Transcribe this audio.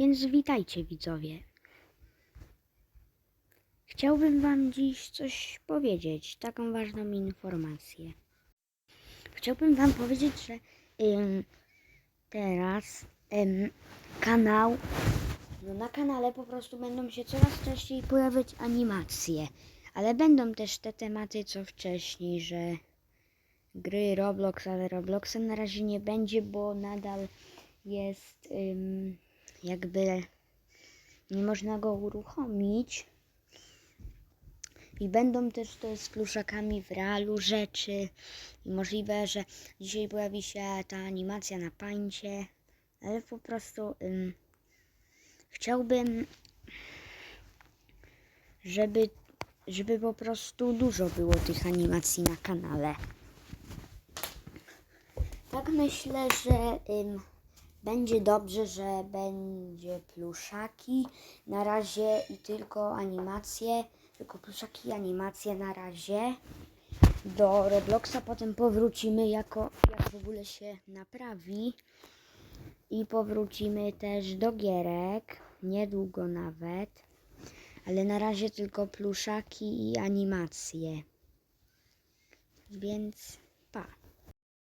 Więc witajcie widzowie. Chciałbym wam dziś coś powiedzieć, taką ważną informację. Chciałbym wam powiedzieć, że ym, teraz ym, kanał, no na kanale po prostu będą się coraz częściej pojawiać animacje, ale będą też te tematy co wcześniej, że gry Roblox, ale Robloxa na razie nie będzie, bo nadal jest ym, jakby nie można go uruchomić. I będą też te z pluszakami w realu rzeczy. I możliwe, że dzisiaj pojawi się ta animacja na pańcie. Ale po prostu ym, chciałbym, żeby, żeby po prostu dużo było tych animacji na kanale. Tak myślę, że ym, będzie dobrze, że będzie pluszaki. Na razie i tylko animacje, tylko pluszaki i animacje na razie. Do Robloxa potem powrócimy jako jak w ogóle się naprawi. I powrócimy też do gierek, niedługo nawet. Ale na razie tylko pluszaki i animacje. Więc